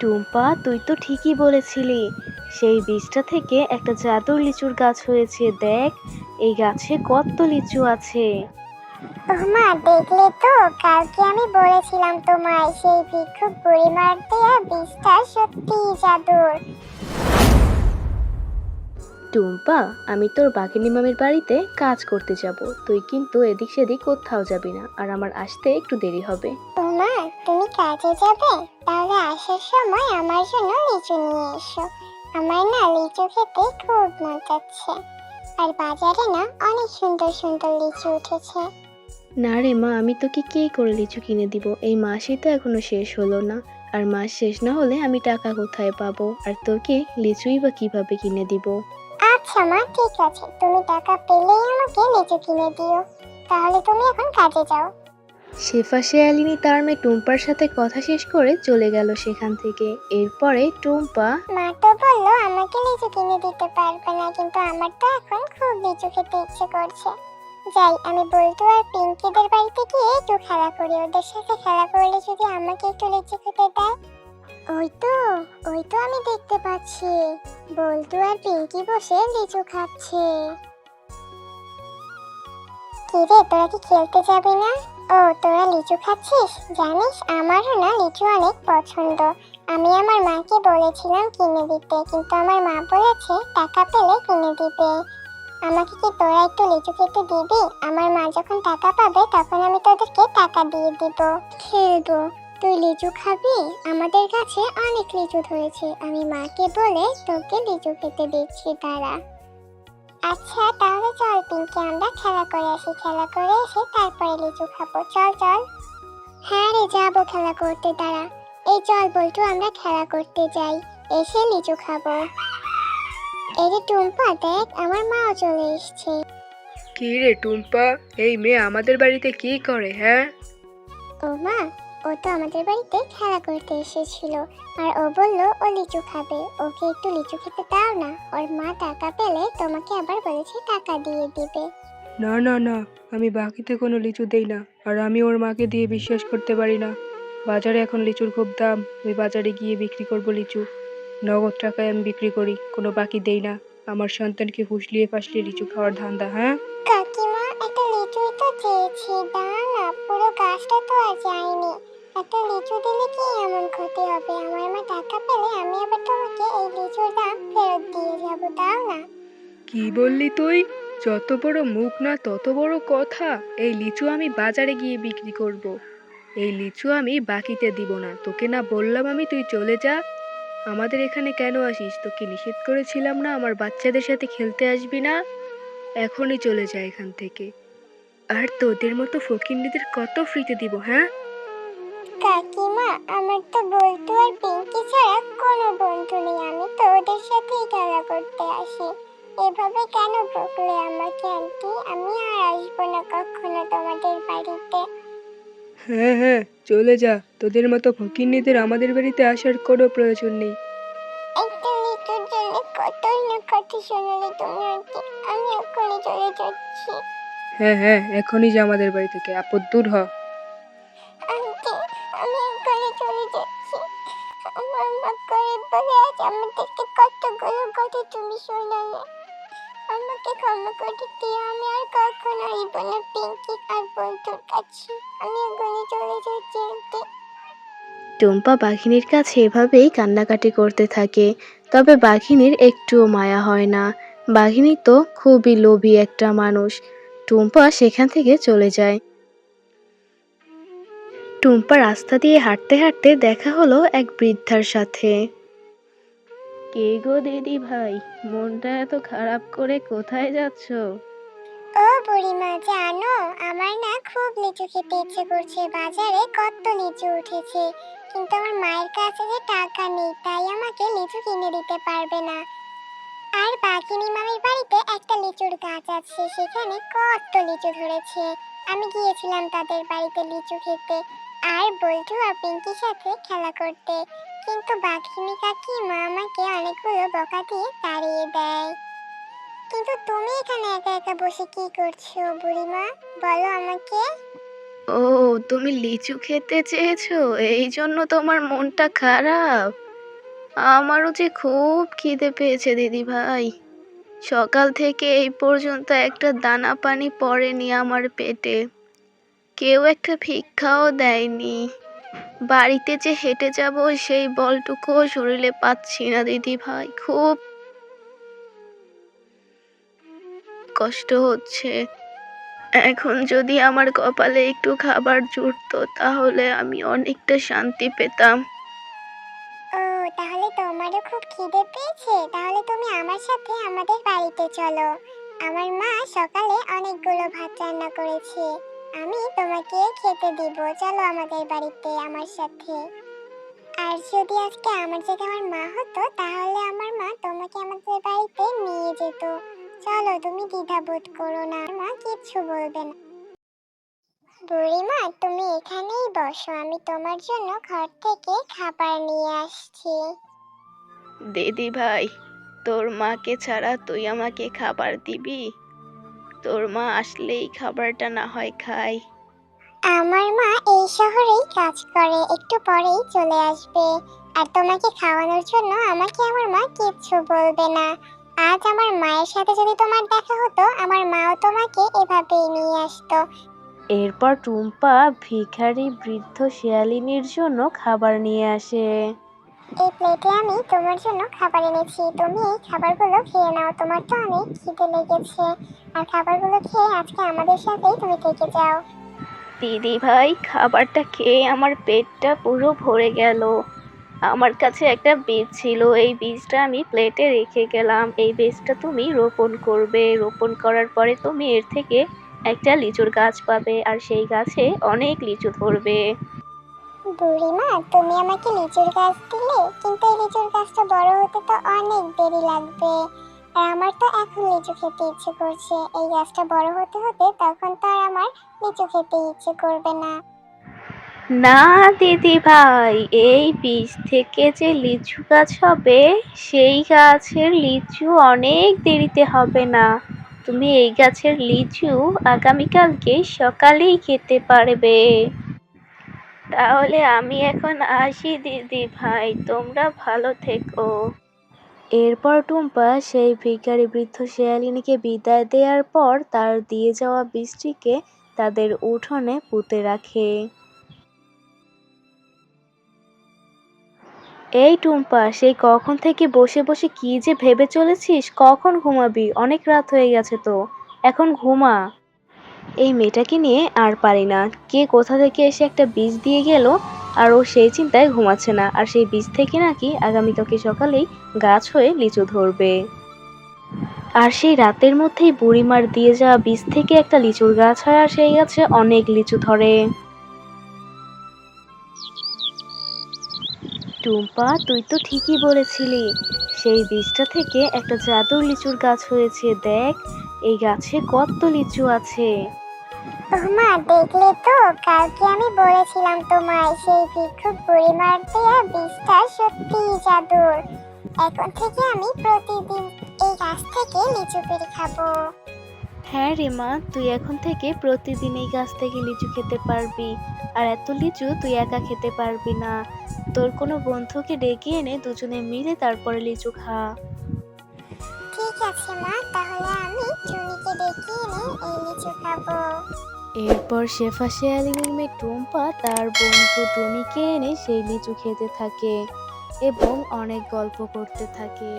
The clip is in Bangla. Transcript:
টুম্পা তুই তো ঠিকই বলেছিলি। সেই বীজটা থেকে একটা জাদুর লিচুর গাছ হয়েছে দেখ এই গাছে কত লিচু আছে। মা দেখলে তো কালকে আমি বলেছিলাম তোমায় সেই ভিক্ষুক বুড়িমার দেয়া বীজটা সত্যি জাদুর। টুম্পা আমি তোর বাঘিনী মামির বাড়িতে কাজ করতে যাব। তুই কিন্তু এদিক সেদিক কোথাও যাবি না আর আমার আসতে একটু দেরি হবে। তুমি কাজে যাবে তাহলে আসার সময় আমার জন্য লিচু নিয়ে এসো। আমার না লিচু খেতে খুব মন চাচ্ছে। আর বাজারে না অনেক সুন্দর সুন্দর লিচু উঠেছে। না রে মা আমি তোকে কি করে লিচু কিনে দিব? এই মাসই তো এখনও শেষ হলো না। আর মাস শেষ না হলে আমি টাকা কোথায় পাবো? আর তোকে লিচুই বা কীভাবে কিনে দিব? আচ্ছা মা ঠিক আছে। তুমি টাকা পেলেই আমাকে লিচু কিনে দিও। তাহলে তুমি এখন কাজে যাও। শেফা শেয়ালিনী তার মেয়ে টুম্পার সাথে কথা শেষ করে চলে গেল সেখান থেকে। এরপরে টুম্পা মা তো বলল আমাকে লিচু কিনে দিতে পারবে না কিন্তু আমার তো এখন খুব লিচু খেতে ইচ্ছে করছে। যাই আমি বলতো আর পিঙ্কিদের বাড়িতে গিয়ে একটু খেলা করি। ওদের সাথে খেলা করলে যদি আমাকে একটু লিচু খেতে দেয়? ওই তো ওই তো আমি দেখতে পাচ্ছি। বল্টু আর পিঙ্কি বসে লিচু খাচ্ছে। কি রে তোরা কি খেলতে যাবি না? ও, তোরা লিচু খাচ্ছিস? জানিস আমারও না লিচু অনেক পছন্দ। আমি আমার মাকে বলেছিলাম কিনে দিতে, কিন্তু আমার মা বলেছে টাকা পেলে কিনে দিবে। আমাকে কি তোরা একটু লিচু খেতে দিবি? আমার মা যখন টাকা পাবে, তখন আমি তোদেরকে টাকা দিয়ে দিব। খেলব তুই লিচু খাবি? আমাদের কাছে অনেক লিচু ধরেছে। আমি মাকে বলে তোকে লিচু খেতে দিচ্ছি তারা আচ্ছা তাহলে চল পিঙ্কি আমরা খেলা করে আসি খেলা করে এসে তারপরে লিচু খাব। চল চল। হ্যাঁ রে যাব খেলা করতে তারা এই চল বলটু আমরা খেলা করতে যাই। এসে লিচু খাব। এই রে টুম্পা দেখ আমার মাও চলে এসছে। কি রে টুম্পা? এই মেয়ে আমাদের বাড়িতে কি করে হ্যাঁ? ও মা ও তো আমাদের বাড়িতে খেলা করতে এসেছিল। আর ও বলল ও লিচু খাবে। ওকে একটু লিচু খেতে দাও না। ওর মা টাকা পেলে তোমাকে আবার বলেছে টাকা দিয়ে দিবে। না না না আমি বাকিতে কোনো লিচু দেই না। আর আমি ওর মাকে দিয়ে বিশ্বাস করতে পারি না। বাজারে এখন লিচুর খুব দাম। আমি বাজারে গিয়ে বিক্রি করব লিচু। নগদ টাকায় আমি বিক্রি করি। কোনো বাকি দেই না। আমার সন্তানকে ফুসলিয়ে ফাসলিয়ে লিচু খাওয়ার ধান্দা হ্যাঁ? কাকিমা একটা লিচুই তো চেয়েছি। না পুরো গাছটা তো আর যায়নি। একটা লিচু দিলে কি এমন ক্ষতি হবে? আমার মা টাকা পেলে আমি আবার তোমাকে এই লিচুর দাম ফেরত দিয়ে যাব দাও না? কি বললি তুই? যত বড় মুখ না তত বড় কথা। এই লিচু আমি বাজারে গিয়ে বিক্রি করব। এই লিচু আমি বাকিতে দিব না। তোকে না বললাম আমি তুই চলে যা। আমাদের এখানে কেন আসিস? তোকে নিষেধ করেছিলাম না আমার বাচ্চাদের সাথে খেলতে আসবি না? এখনই চলে যা এখান থেকে। আর তোদের মতো ফকিন্নিদের কত ফ্রিতে দিব হ্যাঁ? কাকিমা আমার তো বলতো আর পিঙ্কি ছাড়া কোনো বন্ধু নেই। আমি তো ওদের সাথেই খেলা করতে আসি। এভাবে কেন বকলে আমাকে আন্টি? আমি আর আসব না কখনো তোমাদের বাড়িতে। হ্যাঁ হ্যাঁ চলে যা। তোদের মতো ফকিন্নিদের আমাদের বাড়িতে আসার কোনো প্রয়োজন নেই। একটা জন্য কতই না কথা শোনালে তুমি আন্টি? আমি এখনই চলে যাচ্ছি। হ্যাঁ হ্যাঁ এখনই যা আমাদের বাড়ি থেকে। আপদ দূর হ। আমাদেরকে কতগুলো তুমি শোনালে? আমাকে ক্ষমা করে আমি আর কখনো পিঙ্কি আর বন্ধুর কাছে আমি চলে টুম্পা বাঘিনীর কাছে এভাবেই কান্নাকাটি করতে থাকে, তবে বাঘিনীর একটুও মায়া হয় না। বাঘিনী তো খুবই লোভী একটা মানুষ। টুম্পা সেখান থেকে চলে যায়। টুম্পা রাস্তা দিয়ে হাঁটতে হাঁটতে দেখা হলো এক বৃদ্ধার সাথে। কে গো দিদি ভাই? মনটা এত খারাপ করে কোথায় যাচ্ছো? ও বুড়িমা, জানো, আমার না খুব লিচু খেতে ইচ্ছে করছে। বাজারে কত লিচু উঠেছে। কিন্তু আমার মায়ের কাছে যে টাকা নেই, তাই আমাকে লিচু কিনে দিতে পারবে না। আর বাকিনি মামির বাড়িতে একটা লিচুর গাছ আছে, সেখানে কত লিচু ধরেছে। আমি গিয়েছিলাম তাদের বাড়িতে লিচু খেতে। আর বল্টু আর পিঙ্কির সাথে খেলা করতে। কিন্তু বাঘিনী কাকিমা আমাকে অনেকগুলো বকা দিয়ে তাড়িয়ে দেয়? কিন্তু তুমি এখানে একা একা বসে কি করছ বুড়িমা? বলো আমাকে। ও, তুমি লিচু খেতে চেয়েছো? এই জন্য তোমার মনটা খারাপ। আমারও যে খুব খিদে পেয়েছে, দিদি ভাই। সকাল থেকে এই পর্যন্ত একটা দানা পানি পড়েনি আমার পেটে। কেউ একটা ভিক্ষাও দেয়নি। বাড়িতে যে হেঁটে যাব, সেই বলটুকুও শরীরে পাচ্ছি না, দিদি ভাই, খুব কষ্ট হচ্ছে। এখন যদি আমার কপালে একটু খাবার জুটতো, তাহলে আমি অনেকটা শান্তি পেতাম। ও, তাহলে তোমারও খুব খিদে পেয়েছে। তাহলে তুমি আমার সাথে আমাদের বাড়িতে চলো। আমার মা সকালে অনেকগুলো ভাত রান্না করেছে। আমি তোমাকে খেতে দিব। চলো আমাদের বাড়িতে আমার সাথে। আর যদি আজকে আমার জায়গায় আমার মা হতো, তাহলে আমার মা তোমাকে আমাদের বাড়িতে নিয়ে যেত। চলো তুমি দ্বিধাবোধ করো না। মা কিচ্ছু বলবে না। বুড়িমা, তুমি এখানেই বসো। আমি তোমার জন্য ঘর থেকে খাবার নিয়ে আসছি। দিদি ভাই তোর মাকে ছাড়া তুই আমাকে খাবার দিবি? তোর মা আসলেই খাবারটা না হয় খাই আমার মা এই শহরেই কাজ করে একটু পরেই চলে আসবে। আর তোমাকে খাওয়ানোর জন্য আমাকে আমার মা কিচ্ছু বলবে না। আজ আমার মায়ের সাথে যদি তোমার দেখা হতো আমার মাও তোমাকে এভাবেই নিয়ে আসতো। এরপর টুম্পা ভিখারি বৃদ্ধ শিয়ালিনীর জন্য খাবার নিয়ে আসে। এই প্লেটে আমি তোমার জন্য খাবার এনেছি। তুমি এই খাবারগুলো খেয়ে নাও। তোমার তো অনেক খিদে লেগেছে। আর খাবারগুলো খেয়ে আজকে আমাদের সাথেই তুমি থেকে যাও। দিদি ভাই, খাবারটা খেয়ে আমার পেটটা পুরো ভরে গেল। আমার কাছে একটা বীজ ছিল। এই বীজটা আমি প্লেটে রেখে গেলাম। এই বীজটা তুমি রোপণ করবে। রোপণ করার পরে তুমি এর থেকে একটা লিচুর গাছ পাবে। আর সেই গাছে অনেক লিচু ধরবে। বুড়িমা, তুমি আমাকে লিচুর গাছ দিলে, কিন্তু এই লিচুর গাছটা বড় হতে তো অনেক দেরি লাগবে। আর আমার তো এখন লিচু খেতে ইচ্ছে করছে। এই গাছটা বড় হতে হতে তখন তো আর আমার লিচু খেতে ইচ্ছে করবে না। না, দিদি ভাই, এই বীজ থেকে যে লিচু গাছ হবে, সেই গাছের লিচু অনেক দেরিতে হবে না। তুমি এই গাছের লিচু আগামীকালকে সকালেই খেতে পারবে। তাহলে আমি এখন আসি, দিদি ভাই। তোমরা ভালো থেকো। এরপর টুম্পা সেই ভিখারি বৃদ্ধ শেয়ালিনীকে বিদায় দেওয়ার পর তার দিয়ে যাওয়া বৃষ্টিকে তাদের উঠোনে পুঁতে রাখে। এই টুম্পা, সেই কখন থেকে বসে বসে কি যে ভেবে চলেছিস? কখন ঘুমাবি? অনেক রাত হয়ে গেছে তো। এখন ঘুমা। এই মেয়েটাকে নিয়ে আর পারি না। কে কোথা থেকে এসে একটা বীজ দিয়ে গেল আর ও সেই চিন্তায় ঘুমাচ্ছে না। আর সেই বীজ থেকে নাকি আগামীকালকে সকালেই গাছ হয়ে লিচু ধরবে। আর সেই রাতের মধ্যেই বুড়িমার দিয়ে যাওয়া বীজ থেকে একটা লিচুর গাছ হয় আর সেই গাছে অনেক লিচু ধরে। টুম্পা, তুই তো ঠিকই বলেছিলি। সেই বীজটা থেকে একটা জাদুর লিচুর গাছ হয়েছে, দেখ। এই গাছে কত লিচু আছে? মা দেখলে তো কালকে আমি বলেছিলাম তোমায় সেই ভিক্ষুক বুড়িমার দেয়া বীজটা সত্যিই জাদুর। এখন থেকে আমি প্রতিদিন এই গাছ থেকে লিচু পেড়ে খাব। হ্যাঁ রে মা তুই এখন থেকে প্রতিদিন এই গাছ থেকে লিচু খেতে পারবি। আর এত লিচু তুই একা খেতে পারবি না। তোর কোনো বন্ধুকে ডেকে এনে দুজনে মিলে তারপরে লিচু খা। এরপর শেফা শেয়ালিনীর মেয়ে টুম্পা তার বন্ধু টুনিকে এনে সেই লিচু খেতে থাকে এবং অনেক গল্প করতে থাকে।